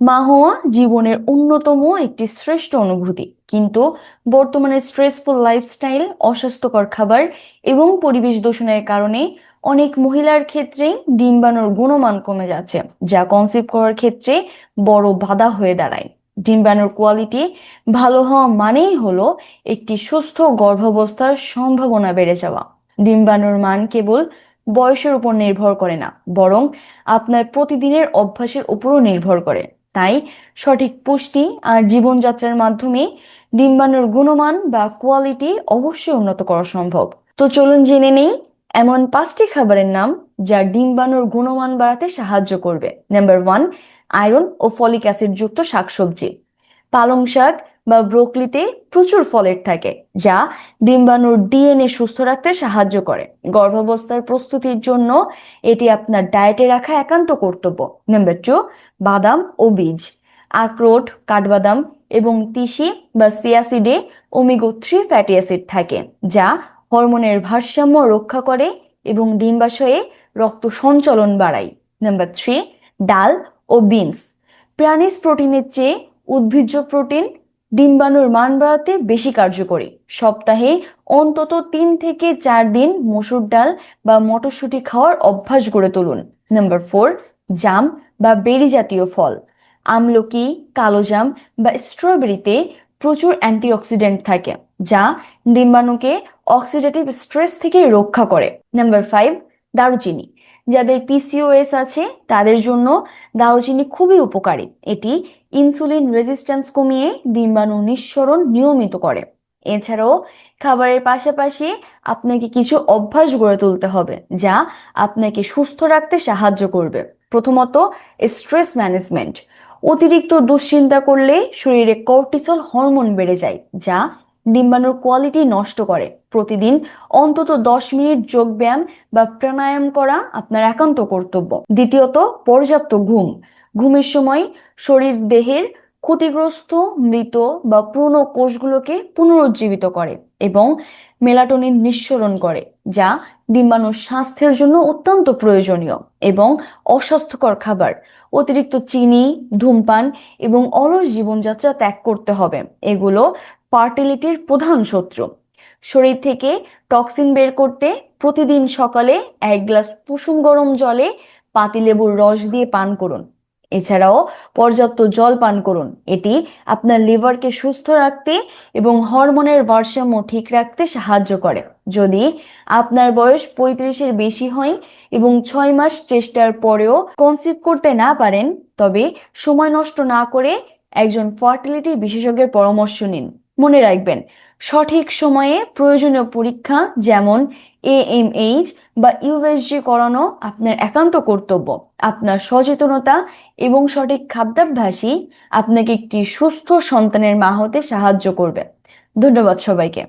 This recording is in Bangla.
মা হওয়া জীবনের অন্যতম একটি শ্রেষ্ঠ অনুভূতি। কিন্তু বর্তমানে স্ট্রেসফুল লাইফস্টাইল অস্বাস্থ্যকর খাবার এবং পরিবেশ দূষণের কারণে অনেক মহিলার ক্ষেত্রে ডিম্বাণুর গুণমান কমে যাচ্ছে, যা কনসিভ করার ক্ষেত্রে বড় বাধা হয়ে দাঁড়ায়। ডিম্বাণুর কোয়ালিটি ভালো হওয়া মানেই হলো একটি সুস্থ গর্ভাবস্থার সম্ভাবনা বেড়ে যাওয়া। ডিম্বাণুর মান কেবল বয়সের উপর নির্ভর করে না, বরং আপনার প্রতিদিনের অভ্যাসের উপরও নির্ভর করে। তাই সঠিক পুষ্টি আর জীবনযাত্রার মাধ্যমে ডিম্বাণুর গুণমান বা কোয়ালিটি অবশ্যই উন্নত করা সম্ভব। তো চলুন জেনে নেই, এমন পাঁচটি খাবারের নাম যা ডিম্বাণুর গুণমান বাড়াতে সাহায্য করবে। নাম্বার ওয়ান আয়রন ও ফলিক অ্যাসিড যুক্ত শাকসবজি। পালং শাক বা ব্রোকলিতে প্রচুর ফলেট থাকে, যা ডিম্বাণুর ডিএনএ সুস্থ রাখতে সাহায্য করে। গর্ভাবস্থার প্রস্তুতির জন্য এটি আপনার ডায়েটে রাখা একান্ত কর্তব্য। নাম্বার টু বাদাম ও বীজ। আখরোট, কাঠবাদাম এবং তিসি বা সিয়াসিডে ওমিগো থ্রি ফ্যাটি অ্যাসিড থাকে, যা হরমোনের ভারসাম্য রক্ষা করে এবং ডিম্বাশয়ে রক্ত সঞ্চালন বাড়ায়। নাম্বার থ্রি ডাল ও বিনস। প্রাণীজ প্রোটিনের চেয়ে উদ্ভিজ্জ প্রোটিন ডিম্বাণুর মান বাড়াতে বেশি কার্যকরী। সপ্তাহে অন্তত তিন থেকে চার দিন মসুর ডাল বা মটরশুঁটি খাওয়ার অভ্যাস গড়ে তুলুন। নাম্বার ফোর, জাম বা বেরি জাতীয় ফল। আমলকি কালোজাম বা স্ট্রবেরিতে প্রচুর অ্যান্টিঅক্সিডেন্ট থাকে, যা ডিম্বাণুকে অক্সিডেটিভ স্ট্রেস থেকে রক্ষা করে। নাম্বার ফাইভ, দারুচিনি। যাদের পিসিওএস আছে, তাদের জন্য দারুচিনি খুবই উপকারী। এটি ইনসুলিন রেজিস্ট্যান্স কমিয়ে ডিম্বাণু নিঃসরণ নিয়মিত করে। এছাড়াও খাবারের পাশাপাশি আপনাকে কিছু অভ্যাস গড়ে তুলতে হবে, যা আপনাকে সুস্থ রাখতে সাহায্য করবে। প্রথমত স্ট্রেস ম্যানেজমেন্ট অতিরিক্ত দুশ্চিন্তা করলে শরীরে কর্টিসল হরমোন বেড়ে যায়, যা ডিম্বাণুর কোয়ালিটি নষ্ট করে। প্রতিদিন অন্তত দশ মিনিট যোগ ব্যায়াম বা প্রাণায়াম করা আপনার একান্ত কর্তব্য। দ্বিতীয়ত, পর্যাপ্ত ঘুম। ঘুমের সময় শরীর দেহের ক্ষতিগ্রস্ত, মৃত বা পুরনো কোষগুলোকে পুনরুজ্জীবিত করে এবং মেলাটোনিন নিঃসরণ করে, যা ডিম্বাণুর স্বাস্থ্যের জন্য অত্যন্ত প্রয়োজনীয় এবং অস্বাস্থ্যকর খাবার। অতিরিক্ত চিনি, ধূমপান এবং অলস জীবনযাত্রা ত্যাগ করতে হবে। এগুলো পার্টিলিটির প্রধান শত্রু। শরীর থেকে টক্সিন বের করতে প্রতিদিন সকালে এক গ্লাস কুসুম গরম জলে পাতিলেবুর রস দিয়ে পান করুন। এছাড়াও পর্যাপ্ত জল পান করুন। এটি আপনার লিভারকে সুস্থ রাখতে এবং হরমোনের ভারসাম্য ঠিক রাখতে সাহায্য করে। যদি আপনার বয়স পঁয়ত্রিশের বেশি হয় এবং ছয় মাস চেষ্টার পরেও কনসিভ করতে না পারেন, তবে সময় নষ্ট না করে একজন ফার্টিলিটি বিশেষজ্ঞের পরামর্শ নিন। মনে রাখবেন সঠিক সময়ে প্রয়োজনীয় পরীক্ষা যেমন এএমএইচ বা ইউএসজি করানো আপনার একান্ত কর্তব্য। আপনার সচেতনতা এবং সঠিক খাদ্যাভ্যাসই আপনাকে একটি সুস্থ সন্তানের মা হতে সাহায্য করবে। ধন্যবাদ সবাইকে।